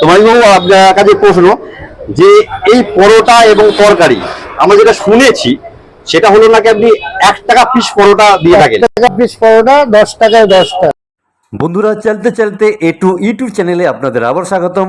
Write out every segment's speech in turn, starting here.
তোমার বাবু আপনার কাছে প্রশ্ন যে এই পরোটা এবং তরকারি আমরা যেটা শুনেছি সেটা হলো নাকি আপনি এক টাকা পিস পরোটা দিয়ে থাকেন? টাকা পিস পরোটা দশ টাকায় দশটা বন্ধুরা চলতে চলতে এ টু ইউটিউব চ্যানেলে আপনাদের আবার স্বাগতম।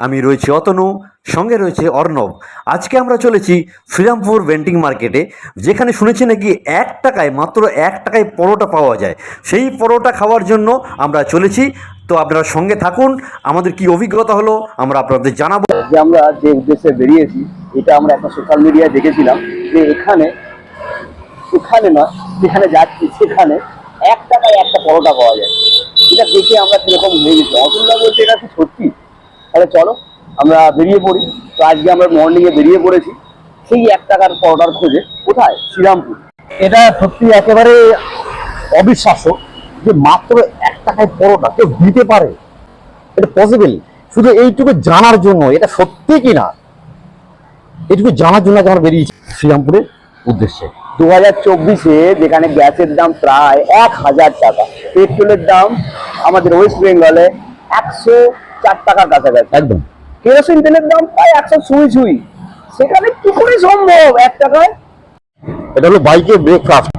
আমি রয়েছি অতনু সঙ্গে রয়েছে অর্ণব। আজকে আমরা চলেছি শ্রীরামপুর ভেন্টিং মার্কেটে যেখানে শুনেছি নাকি এক টাকায় মাত্র এক টাকায় পরোটা পাওয়া যায়। সেই পরোটা খাওয়ার জন্য আমরা চলেছি তো আপনারা সঙ্গে থাকুন আমাদের কি অভিজ্ঞতা হলো আমরা আপনাদের জানাব। যে আমরা যে উদ্দেশ্যে বেরিয়েছি এটা আমরা একটা সোশ্যাল মিডিয়ায় দেখেছিলাম যে এখানে এখানে না যেখানে যাচ্ছি সেখানে এক টাকায় একটা পরোটা পাওয়া যায়। এটা দেখে আমরা সেরকম হয়ে গেছি অতুলদা বলছে এটা কি সত্যি? তাহলে চলো আমরা বেরিয়ে পড়ি। তো আজকে আমরা মর্নিংয়ে বেরিয়ে পড়েছি। সেই এক টাকার পরোটার খোঁজে কোথায়? শ্রীরামপুর। এটা সত্যি একেবারে অবিশ্বাস্য যে মাত্র টাকায় পরোটা কেউ দিতে পারে। এটা পসিবল শুধু এইটুকু জানার জন্য এটা সত্যি কি না? এইটুকু জানার জন্য আমরা বেরিয়েছি শ্রীরামপুরের উদ্দেশ্যে। দু হাজার চব্বিশে যেখানে গ্যাসের দাম প্রায় এক হাজার টাকা পেট্রোলের দাম আমাদের ওয়েস্ট বেঙ্গলে একশো চার টাকার কাছাকাছি। একদম। কেরোসিন তেলের দাম প্রায় একশো ছুঁই ছুঁই। সেখানে কি করে সম্ভব এক টাকায়? এটা হলো বাইকের ব্রেকফাস্ট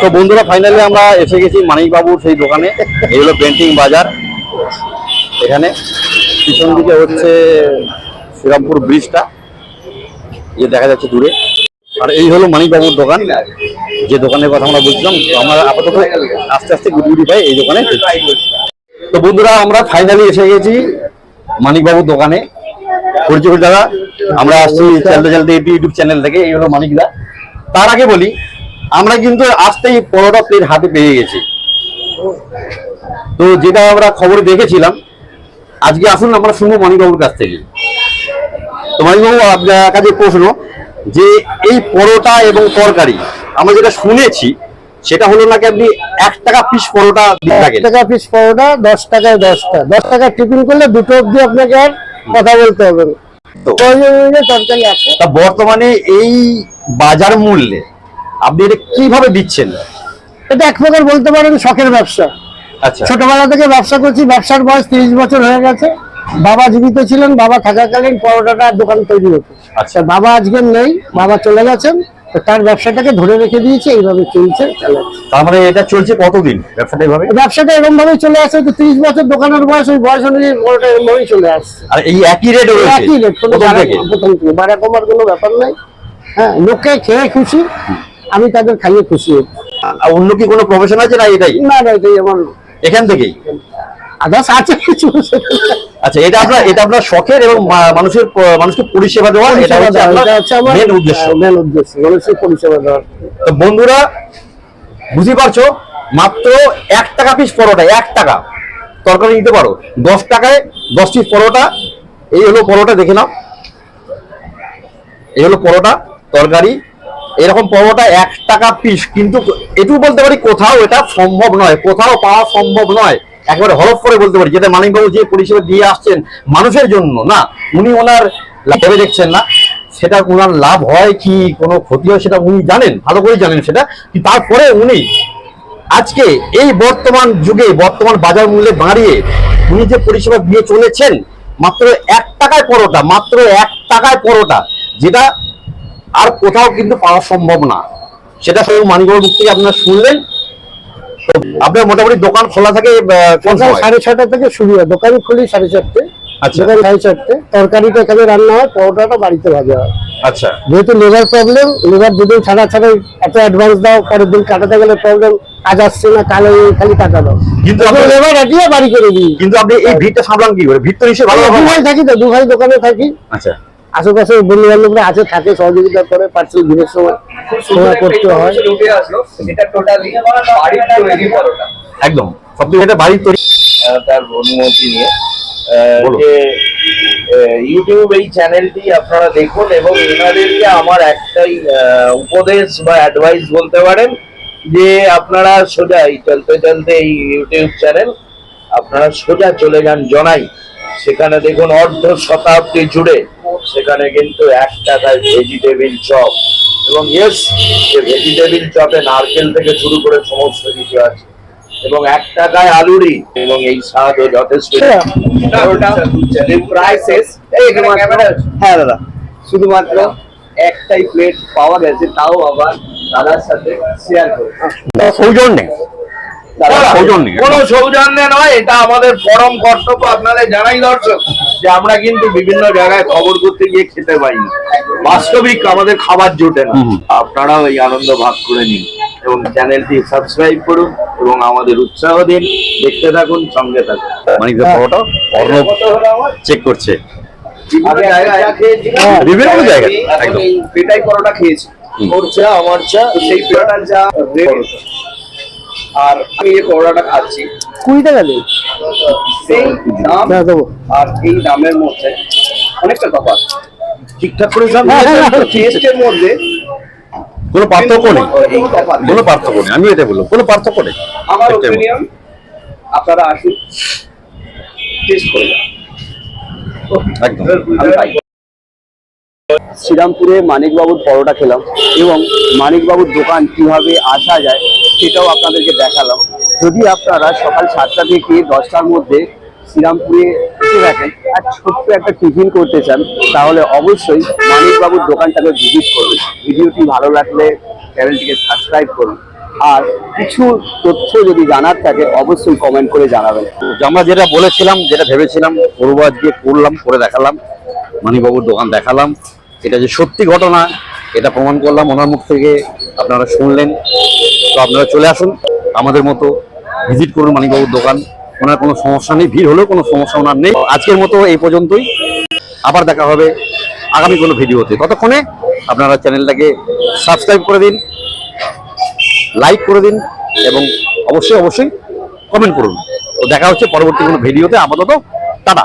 তো বন্ধুরা ফাইনালি আমরা এসে গেছি মানিকবাবুর সেই দোকানে। এই হলো পেন্টিং বাজার। এখানে পিছন দিকে হচ্ছে শ্রীরামপুর ব্রিজটা, যে দেখা যাচ্ছে দূরে। আর এই হলো মানিকবাবুর দোকান, যে দোকানের কথা আমরা বলছিলাম আমরা আপাতত আস্তে আস্তে গুটি পাই এই দোকানে তো বন্ধুরা, আমরা ফাইনালি এসে গেছি মানিকবাবুর দোকানে। পরিচয় দাদা, আমরা আসছি চলতে চলতে ইউটিউব চ্যানেল থেকে, এই হলো মানিকদা। তার আগে বলি আমরা কিন্তু আসতেই পরোটা প্লেট হাতে পেয়ে গেছি। তো যেটা আমরা খবরে দেখেছিলাম আজকে আসুন আমরা শুনব মানিকবাবুর কাছ থেকে। তো মানিকবাবু আপনার কাছে প্রশ্ন যে এই পরোটা এবং তরকারি আমরা যেটা শুনেছি সেটা হলো নাকি আপনি এক টাকা পিস পরোটা এক টাকা পিস পরোটা দশ টাকায় দশটা। দশ টাকা টিফিন করলে দুটো অব্দি আপনাকে আর কথা বলতে হবে তরকারি আছে। তা বর্তমানে এই বাজার মূল্যে আপনি এটা কীভাবে দিচ্ছেন এটা এক প্রকার বলতে পারেন শখের ব্যবসা। আচ্ছা। ছোটবেলা থেকে ব্যবসা করছি ব্যবসার বয়স তিরিশ বছর হয়ে গেছে। বাবা জীবিত ছিলেন বাবা থাকাকালীন পরোটাটার দোকান তৈরি হতো। আচ্ছা। বাবা আজকে নেই বাবা চলে গেছেন তো তার ব্যবসাটাকে ধরে রেখে দিয়েছে এইভাবে চলছে চালাচ্ছে। তার মানে এটা চলছে কতদিন ব্যবসাটা এইভাবে? ব্যবসাটা এরকম ভাবেই চলে আসছে তো তিরিশ বছর দোকানের বয়স ওই বয়স অনুযায়ী পরোটা এরকম ভাবেই চলে আসছে আর এই একই রেট একই রেট থেকে? প্রথম থেকে। বাড়া কমার কোনো ব্যাপার নাই। হ্যাঁ লোককে খেয়ে খুশি। আমি তাদের খাইয়ে খুশি অন্য কি কোনো প্রফেশন আছে না এটাই? না না এটাই আমার এখান থেকেই? আদার্স আছে কিছু। আচ্ছা এটা আপনার এটা আপনার শখের এবং মানুষের মানুষকে পরিষেবা দেওয়া এটা হচ্ছে আপনার এটা হচ্ছে আমার মেন উদ্দেশ্য। মেন উদ্দেশ্য মানুষের পরিষেবা দেওয়ার। তো বন্ধুরা বুঝতে পারছ মাত্র এক টাকা পিস পরোটা এক টাকা। তরকারি নিতে পারো। দশ টাকায় দশ পিস পরোটা। এই হলো পরোটা দেখে নাও। এই হলো পরোটা তরকারি। এরকম পরোটা এক টাকা পিস কিন্তু এটুকু বলতে পারি কোথাও এটা সম্ভব নয়, কোথাও পাওয়া সম্ভব নয়। একবারে হলফ করে বলতে পারি, যেটা মানিকবাবু যে পরিষেবা দিয়ে আসছেন মানুষের জন্য, না, উনি ওনার ভেবে দেখছেন না, সেটা ওনার লাভ হয় কি, কোনো ক্ষতি হয় সেটা উনি জানেন, ভালো করে জানেন সেটা তারপরে উনি আজকে এই বর্তমান যুগে, বর্তমান বাজার মূল্যে দাঁড়িয়ে উনি যে পরিষেবা দিয়ে চলেছেন, মাত্র এক টাকায় পরোটা, মাত্র এক টাকায় পরোটা, যেটা আর কোথাও কিন্তু পাওয়া সম্ভব না। সেটা শুধু মানিকবাবুর মুখ থেকে আপনারা শুনলেন। আপনার মোটামুটি দোকান খোলা থাকে সকাল সাড়ে ছটা থেকে শুরু হয়। দোকান খুলি সাড়ে চারটে। আচ্ছা। দোকান সাড়ে চারটে। তরকারিটা এখানে রান্না হয় পরোটাটা বাড়িতে ভাজা হয়। আচ্ছা। যেহেতু লেবার প্রবলেম লেবার দুদিন ছাড়া এত অ্যাডভান্স দাও পরের দিন কাটাতে গেলে প্রবলেম কাজ আসছে না কালে খালি টাকা দাও কিন্তু লেবার রাখিয়ে বাড়ি করে দিই। কিন্তু আপনি এই ভিড়টা সামলান কি করে? ভিড় তো নিশ্চয়ই ভালো। থাকি তো দু ভাই দোকানে থাকি। আচ্ছা। আশেপাশে বন্ধু বান্ধবরা আছে থাকে সহযোগিতা করে পার্সেল ভিড়ের সময় সময় করতে হয়। একদম। সব থেকে এটা বাড়ির তৈরি তার অনুমতি নিয়ে। আহ, যে ইউটিউব এই চ্যানেলটি আপনারা দেখুন এবং এনাদেরকে আমার একটাই আহ, উপদেশ বা অ্যাডভাইস বলতে পারেন যে আপনারা সোজা এই চলতে চলতে এই ইউটিউব চ্যানেল আপনারা সোজা চলে যান জনাই। সেখানে দেখুন অর্ধ শতাব্দী জুড়ে সেখানে কিন্তু এক টাকায় ভেজিটেবিল চপ এবং ইয়েস যে ভেজিটেবিল চপে নারকেল থেকে শুরু করে সমস্ত কিছু আছে। এবং এক টাকায় আলুরি এবং এই স্বাদও যথেষ্ট। শেষ শুধুমাত্র হ্যাঁ দাদা। শুধুমাত্র একটাই প্লেট পাওয়া গেছে তাও আবার দাদার সাথে শেয়ার করে সৌজন্যে কোন সৌজন্যে নয় এটা আমাদের পরম কর্তব্য আপনাদের জানাই দর্শক যে আমরা কিন্তু বিভিন্ন জায়গায় খবর করতে গিয়ে খেতে পাই না বাস্তবিক আমাদের খাবার জোটে না। আপনারাও এই আনন্দ ভাগ করে নিন এবং চ্যানেলটি সাবস্ক্রাইব করুন এবং আমাদের উৎসাহ দিন। দেখতে থাকুন সঙ্গে থাকুন। মানিকদা অর্ণব? চেক করছে। বিভিন্ন জায়গায় হ্যাঁ, একদম। পেটাই পরোটা খেয়েছি। ওর চা আমার চা সেই যা রেট আর আমি এই পরোটাটা খাচ্ছি কুড়ি টাকা দেবে সেই দাম হ্যাঁ আর এই দামের মধ্যে অনেকটা তফাৎ ঠিকঠাক করে টেস্টের মধ্যে কোনো পার্থক্য নেই। কোনো পার্থক্য নেই। আমি এটা বলব কোনো পার্থক্য নেই। আমার ওপিনিয়ন আপনারা আসুন টেস্ট করে যান। একদম। শ্রীরামপুরে মানিকবাবুর পরোটা খেলাম এবং মানিকবাবুর দোকান কীভাবে আসা যায় সেটাও আপনাদেরকে দেখালাম। যদি আপনারা সকাল সাতটা থেকে দশটার মধ্যে শ্রীরামপুরে এসে থাকেন, আর ছোট্ট একটা টিফিন করতে চান, তাহলে অবশ্যই মানিকবাবুর দোকানটাকে ভিজিট করবেন ভিডিওটি ভালো লাগলে চ্যানেলটিকে সাবস্ক্রাইব করুন। আর কিছু তথ্য যদি জানার থাকে, অবশ্যই কমেন্ট করে জানাবেন। আমরা যেটা বলেছিলাম, যেটা ভেবেছিলাম করব আজকে করলাম করে দেখালাম মানিবাবুর দোকান দেখালাম, এটা যে সত্যি ঘটনা, এটা প্রমাণ করলাম, ওনার মুখ থেকে আপনারা শুনলেন। তো আপনারা চলে আসুন। আমাদের মতো ভিজিট করুন মানিকবাবুর দোকান। ওনার কোনো সমস্যা নেই, ভিড় হলেও কোনো সমস্যা ওনার নেই। আজকের মতো এই পর্যন্তই। আবার দেখা হবে আগামী কোনো ভিডিওতে। ততক্ষণে আপনারা চ্যানেলটাকে সাবস্ক্রাইব করে দিন লাইক করে দিন এবং অবশ্যই অবশ্যই কমেন্ট করুন। তো দেখা হচ্ছে পরবর্তী কোনো ভিডিওতে। আপাতত টাটা।